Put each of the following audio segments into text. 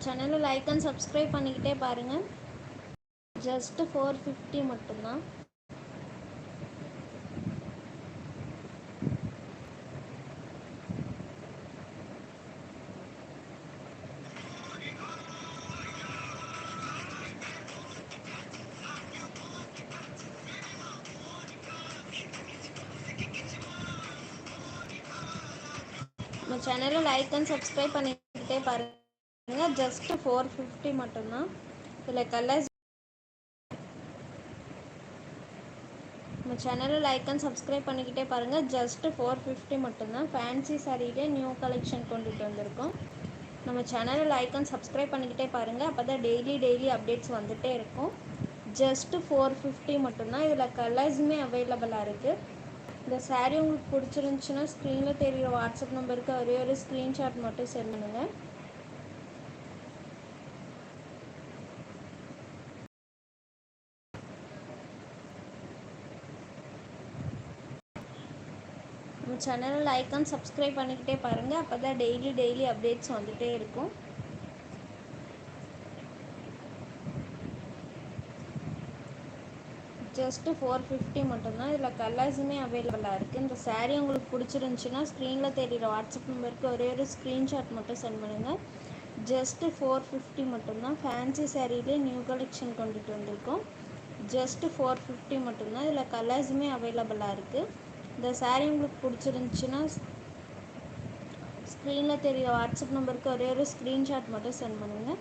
சேனலை like and subscribe பண்ணிக்கிட்டே பாருங்கள் ஜஸ்ட்டு ஃபோர் ஃபிஃப்டி மட்டும்தான். நம்ம சேனலை லைக் அண்ட் சப்ஸ்கிரைப் பண்ணிக்கிட்டே பாருங்கள் ஜஸ்ட் ஃபோர் ஃபிஃப்டி மட்டும்தான். இதில் கலர்ஸ் நம்ம சேனலை லைக் அண்ட் சப்ஸ்கிரைப் பண்ணிக்கிட்டே பாருங்கள் ஜஸ்ட் ஃபோர் ஃபிஃப்டி மட்டும்தான். ஃபேன்சி சாரியிலே நியூ கலெக்ஷன் கொண்டுட்டு வந்திருக்கோம். நம்ம சேனலை லைக் அண்ட் சப்ஸ்கிரைப் பண்ணிக்கிட்டே பாருங்கள் அப்போ தான் டெய்லி டெய்லி அப்டேட்ஸ் வந்துகிட்டே இருக்கும். ஜஸ்ட்டு ஃபோர் ஃபிஃப்டி மட்டும்தான். இதில் கலர்ஸுமே அவைலபிளாக இருக்குது இந்த சாரீ உங்களுக்கு பிடிச்சிருந்துச்சுன்னா ஸ்க்ரீனில் தெரியுற வாட்ஸ்அப் நம்பருக்கு ஒரே ஒரு ஸ்க்ரீன்ஷாட் மட்டும் சென்ட் பண்ணுங்கள் நம்ம சேனலை லைக் அண்ட் சப்ஸ்கிரைப் பண்ணிக்கிட்டே பாருங்கள் அப்போ தான் டெய்லி டெய்லி அப்டேட்ஸ் வந்துகிட்டே இருக்கும். ஜஸ்ட்டு ஃபோர் ஃபிஃப்டி மட்டும்தான். இதில் கலர்ஸுமே அவைலபிளாக இருக்குது இந்த சாரீ உங்களுக்கு பிடிச்சிருந்துச்சின்னா ஸ்க்ரீனில் தெரியுற வாட்ஸ்அப் நம்பருக்கு ஒரே ஒரு ஸ்க்ரீன்ஷாட் மட்டும் சென்ட் பண்ணுங்கள் ஜஸ்ட்டு ஃபோர் ஃபிஃப்டி மட்டும்தான். ஃபேன்சி சாரீலே நியூ கலெக்ஷன் கொண்டுட்டு வந்திருக்கோம். ஜஸ்ட்டு ஃபோர் ஃபிஃப்டி மட்டும்தான். இதில் கலர்ஸுமே அவைலபிளாக இருக்குது இந்த சாரீ உங்களுக்கு பிடிச்சிருந்துச்சின்னா ஸ்க்ரீனில் தெரிய வாட்ஸ்அப் நம்பருக்கு ஒரே ஒரு ஸ்க்ரீன்ஷாட் மட்டும் சென்ட் பண்ணுங்கள்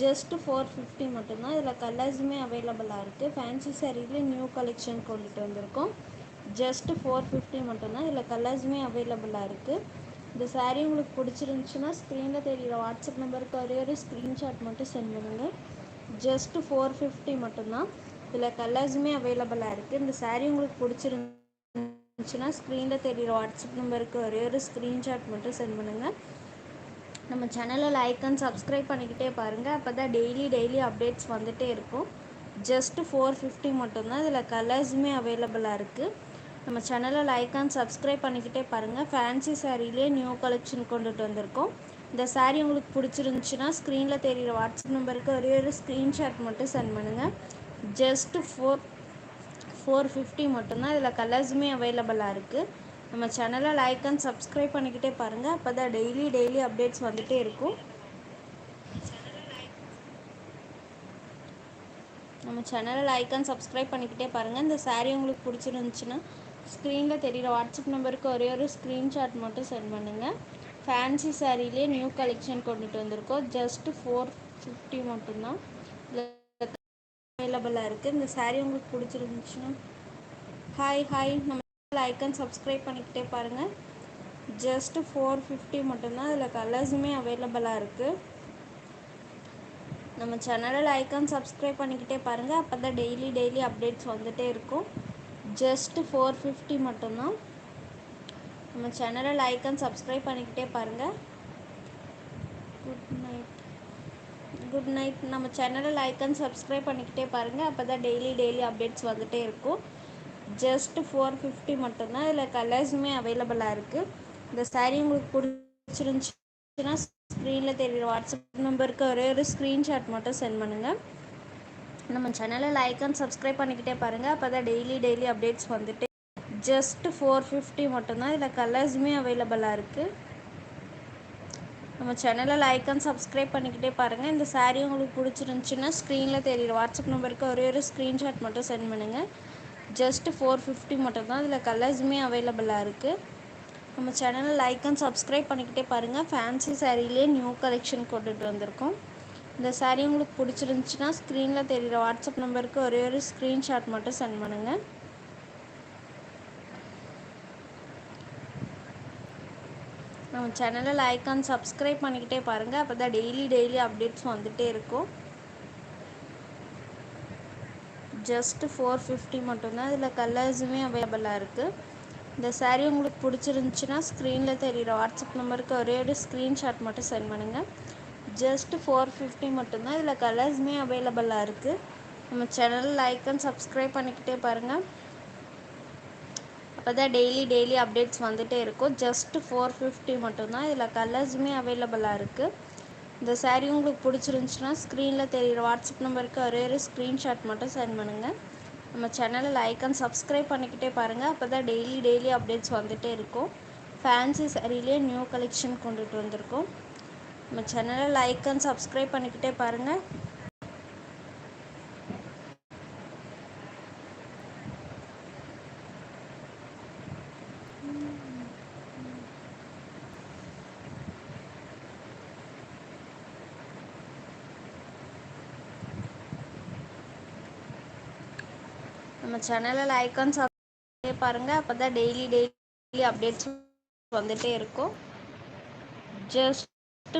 ஜஸ்ட்டு ஃபோர் ஃபிஃப்டி மட்டும்தான். இதில் கலர்ஸுமே அவைலபிளாக இருக்குது ஃபேன்சி சாரீலேயே நியூ கலெக்ஷன் கொண்டுட்டு வந்திருக்கோம். ஜஸ்ட்டு ஃபோர் ஃபிஃப்டி மட்டும்தான். இதில் கலர்ஸுமே அவைலபிளாக இருக்குது இந்த சாரீ உங்களுக்கு பிடிச்சிருந்துச்சுன்னா ஸ்க்ரீனில் தெரியிற வாட்ஸ்அப் நம்பருக்கு ஒரே ஒரு ஸ்க்ரீன்ஷாட் மட்டும் சென்ட் பண்ணுங்கள் ஜஸ்ட்டு ஃபோர் ஃபிஃப்டி மட்டும்தான். இதில் கலர்ஸுமே அவைலபிளாக இருக்குது இந்த சாரீ உங்களுக்கு பிடிச்சிருந்து இருந்துச்சுன்னா ஸ்க்ரீனில் தெரியுற வாட்ஸ்அப் நம்பருக்கு ஒரே ஒரு ஸ்க்ரீன்ஷாட் மட்டும் சென்ட் பண்ணுங்கள் நம்ம சேனலை லைக் அண்ட் சப்ஸ்கிரைப் பண்ணிக்கிட்டே பாருங்கள் அப்போ தான் டெய்லி டெய்லி அப்டேட்ஸ் வந்துகிட்டே இருக்கும். ஜஸ்ட்டு ஃபோர் ஃபிஃப்டி மட்டும்தான் இதில் கலர்ஸுமே அவைலபிளாக இருக்குது நம்ம சேனலை லைக் அண்ட் சப்ஸ்கிரைப் பண்ணிக்கிட்டே பாருங்கள் ஃபேன்சி சாரீலே நியூ கலெக்ஷன் கொண்டுட்டு வந்திருக்கோம். இந்த சாரீ உங்களுக்கு பிடிச்சிருந்துச்சுன்னா ஸ்க்ரீனில் தெரியுற வாட்ஸ்அப் நம்பருக்கு ஒரே ஒரு ஸ்க்ரீன்ஷாட் மட்டும் சென்ட் பண்ணுங்கள் ஜஸ்ட்டு ஃபோர் ஃபோர் ஃபிஃப்டி மட்டும்தான் இதில் கலர்ஸுமே அவைலபிளாக இருக்குது நம்ம சேனலை லைக் அண்ட் சப்ஸ்கிரைப் பண்ணிக்கிட்டே பாருங்கள் அப்போ தான் டெய்லி டெய்லி அப்டேட்ஸ் வந்துகிட்டே இருக்கும். நம்ம சேனலை லைக் அண்ட் சப்ஸ்கிரைப் பண்ணிக்கிட்டே பாருங்கள் இந்த சாரீ உங்களுக்கு பிடிச்சிருந்துச்சுன்னா ஸ்க்ரீனில் தெரியுற வாட்ஸ்அப் நம்பருக்கு ஒரே ஒரு ஸ்க்ரீன்ஷாட் மட்டும் சென்ட் பண்ணுங்கள் ஃபேன்சி சாரீலே நியூ கலெக்ஷன் கொண்டுட்டு வந்திருக்கோம். ஜஸ்ட்டு ஃபோர் ஃபிஃப்டி மட்டும்தான். அவைலபிளாக இருக்குது இந்த சாரீ உங்களுக்கு பிடிச்சிருந்துச்சுன்னா ஹாய் ஹாய் நம்ம லைக்கன் சப்ஸ்கிரைப் பண்ணிக்கிட்டே பாருங்கள் ஜஸ்ட்டு ஃபோர் ஃபிஃப்டி மட்டும்தான். அதில் கலர்ஸுமே அவைலபிளாக இருக்குது நம்ம சேனலை லைக் சப்ஸ்கிரைப் பண்ணிக்கிட்டே பாருங்கள் அப்போ தான் டெய்லி டெய்லி அப்டேட்ஸ் வந்துகிட்டே இருக்கும். ஜஸ்ட்டு ஃபோர் ஃபிஃப்டி மட்டும்தான். நம்ம சேனலை லைக் சப்ஸ்கிரைப் பண்ணிக்கிட்டே பாருங்கள் குட் நைட் குட் நைட். நம்ம சேனலை லைக் அண்ட் சப்ஸ்கிரைப் பண்ணிக்கிட்டே பாருங்கள் அப்போ தான் டெய்லி டெய்லி அப்டேட்ஸ் வந்துகிட்டே இருக்கும். ஜஸ்ட் ஃபோர் ஃபிஃப்டி மட்டும்தான். இதில் கலர்ஸுமே அவைலபிளாக இருக்குது இந்த சாரீ உங்களுக்கு பிடிச்சிருந்துச்சுன்னா ஸ்க்ரீனில் தெரியுற வாட்ஸ்அப் நம்பருக்கு ஒரே ஒரு ஸ்க்ரீன்ஷாட் மட்டும் சென்ட் பண்ணுங்கள் நம்ம சேனலை லைக் அண்ட் சப்ஸ்கிரைப் பண்ணிக்கிட்டே பாருங்கள் அப்போ தான் டெய்லி டெய்லி அப்டேட்ஸ் வந்துட்டு ஜஸ்ட் ஃபோர் ஃபிஃப்டி மட்டும்தான். இதில் கலர்ஸுமே அவைலபிளாக இருக்குது நம்ம சேனலை லைக் அண்ட் சப்ஸ்கிரைப் பண்ணிக்கிட்டே பாருங்கள் இந்த சாரீ உங்களுக்கு பிடிச்சிருந்துச்சுன்னா ஸ்க்ரீனில் தெரியுற வாட்ஸ்அப் நம்பருக்கு ஒரே ஒரு ஸ்க்ரீன்ஷாட் மட்டும் சென்ட் பண்ணுங்கள் ஜஸ்ட்டு ஃபோர் ஃபிஃப்டி மட்டும்தான் இதில் கலர்ஸுமே அவைலபிளாக இருக்குது நம்ம சேனலை லைக் அண்ட் சப்ஸ்கிரைப் பண்ணிக்கிட்டே பாருங்கள் ஃபேன்சி சாரீலே நியூ கலெக்ஷன் கொண்டுட்டு வந்திருக்கோம். இந்த சாரீ உங்களுக்கு பிடிச்சிருந்துச்சுன்னா ஸ்க்ரீனில் தெரிகிற வாட்ஸ்அப் நம்பருக்கு ஒரே ஒரு ஸ்க்ரீன்ஷாட் மட்டும் சென்ட் பண்ணுங்கள் சேனலை லைக் அண்ட் சப்ஸ்கிரைப் பண்ணிக்கிட்டே பாருங்கள் அப்போ தான் டெய்லி டெய்லி அப்டேட்ஸ் வந்துகிட்டே இருக்கும். ஜஸ்ட்டு ஃபோர் ஃபிஃப்டி மட்டும்தான். இதில் கலர்ஸுமே அவைலபிளாக இருக்குது இந்த சாரீ உங்களுக்கு பிடிச்சிருந்துச்சுன்னா ஸ்க்ரீனில் தெரியுற வாட்ஸ்அப் நம்பருக்கு ஒரே ஒரு ஸ்க்ரீன்ஷாட் மட்டும் சென்ட் பண்ணுங்கள் ஜஸ்ட்டு ஃபோர் ஃபிஃப்டி மட்டும்தான். இதில் கலர்ஸுமே அவைலபிளாக இருக்குது நம்ம சேனல் லைக் அண்ட் சப்ஸ்கிரைப் பண்ணிக்கிட்டே பாருங்கள் அப்போ தான் டெய்லி டெய்லி அப்டேட்ஸ் வந்துகிட்டே இருக்கும். ஜஸ்ட்டு ஃபோர் ஃபிஃப்டி மட்டும்தான். இதில் கலர்ஸுமே அவைலபிளாக இருக்குது இந்த சாரீ உங்களுக்கு பிடிச்சிருந்துச்சுன்னா ஸ்க்ரீனில் தெரியுற வாட்ஸ்அப் நம்பருக்கு ஒரே ஒரு ஸ்க்ரீன்ஷாட் மட்டும் சென்ட் பண்ணுங்கள் நம்ம சேனலில் லைக் அண்ட் சப்ஸ்கிரைப் பண்ணிக்கிட்டே பாருங்கள் அப்போ தான் டெய்லி டெய்லி அப்டேட்ஸ் வந்துகிட்டே இருக்கும். ஃபேன்சி சாரிலே நியூ கலெக்ஷன் கொண்டுட்டு வந்திருக்கோம். நம்ம சேனலை லைக் அண்ட் சப்ஸ்கிரைப் பண்ணிக்கிட்டே பாருங்கள் சேனலில் ஐக்கான் சப்ஸ்கிரைப் பாருங்கள் அப்போ தான் டெய்லி டெய்லி அப்டேட்ஸ் வந்துகிட்டே இருக்கும். ஜஸ்ட்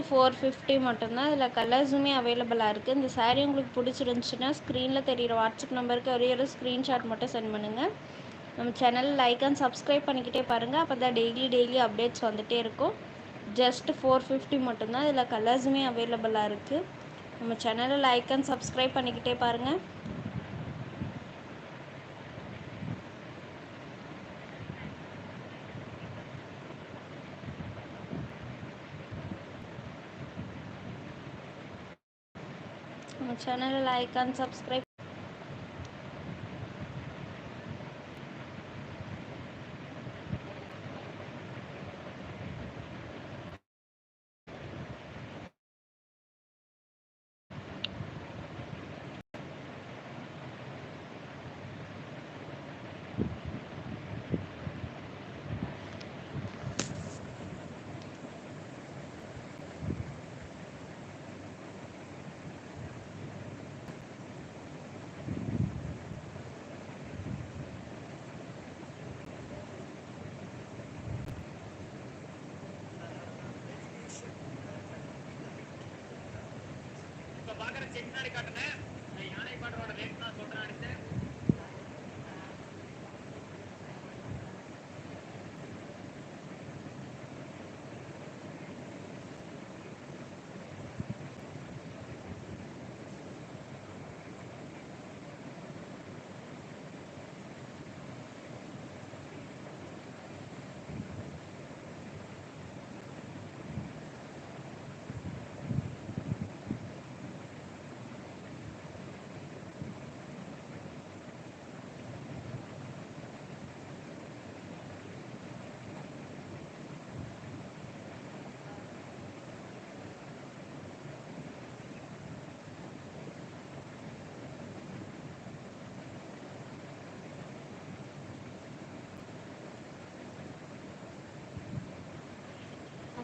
ஃபோர் ஃபிஃப்டி மட்டும்தான். இதில் கலர்ஸுமே அவைலபிளாக இருக்குது இந்த சாரீ உங்களுக்கு பிடிச்சிருந்துச்சுன்னா ஸ்க்ரீனில் தெரிகிற வாட்ஸ்அப் நம்பருக்கு ஒரே ஒரு ஸ்க்ரீன்ஷாட் மட்டும் சென்ட் பண்ணுங்கள் நம்ம சேனலில் லைக் அண்ட் சப்ஸ்கிரைப் பண்ணிக்கிட்டே பாருங்கள் அப்போ தான் டெய்லி டெய்லி அப்டேட்ஸ் வந்துகிட்டே இருக்கும். ஜஸ்ட் ஃபோர் ஃபிஃப்டி மட்டும்தான். இதில் கலர்ஸுமே அவைலபிளாக இருக்குது நம்ம சேனலில் லைக் அண்ட் சப்ஸ்கிரைப் பண்ணிக்கிட்டே பாருங்கள் நம்ம சேனலை லைக் இப்ப பாக்குற செக் முன்னாடி காட்டுனேன். யானை பாட்டோட ரேட் தான் சொல்றேன் அடுத்து.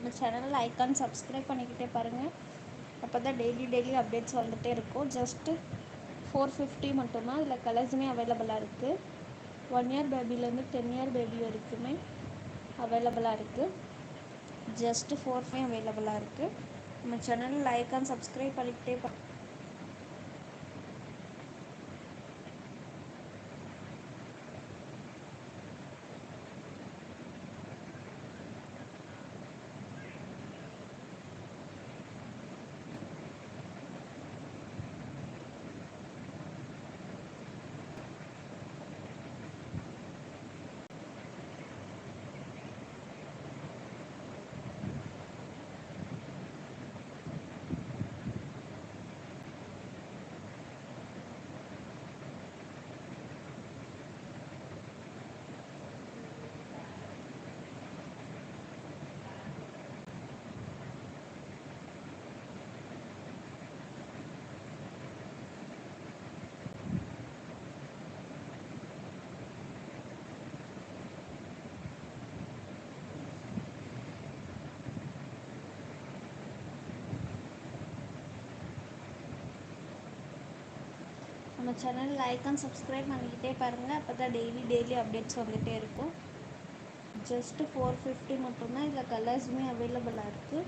நம்ம சேனலில் ஐக்கான் சப்ஸ்கிரைப் பண்ணிக்கிட்டே பாருங்கள் அப்போ தான் டெய்லி டெய்லி அப்டேட்ஸ் வந்துகிட்டே இருக்கும். ஜஸ்ட்டு ஃபோர் ஃபிஃப்டி மட்டும்தான். இதில் கலர்ஸுமே அவைலபிளாக இருக்குது ஒன் இயர் பேபிலேருந்து டென் இயர் பேபி வரைக்குமே அவைலபிளாக இருக்குது ஜஸ்ட்டு ஃபோர் ஃபைவ் அவைலபிளாக இருக்குது நம்ம சேனலை லைக் அண்ட் சப்ஸ்கிரைப் பண்ணிக்கிட்டே நம்ம சேனல் லைக் அண்ட் சப்ஸ்கிரைப் பண்ணிக்கிட்டே பாருங்கள் அப்போ தான் டெய்லி டெய்லி அப்டேட்ஸ் வந்துகிட்டே இருக்கும். ஜஸ்ட்டு ஃபோர் ஃபிஃப்டி மட்டும்தான். இதில் கலர்ஸுமே அவைலபிளாக இருக்குது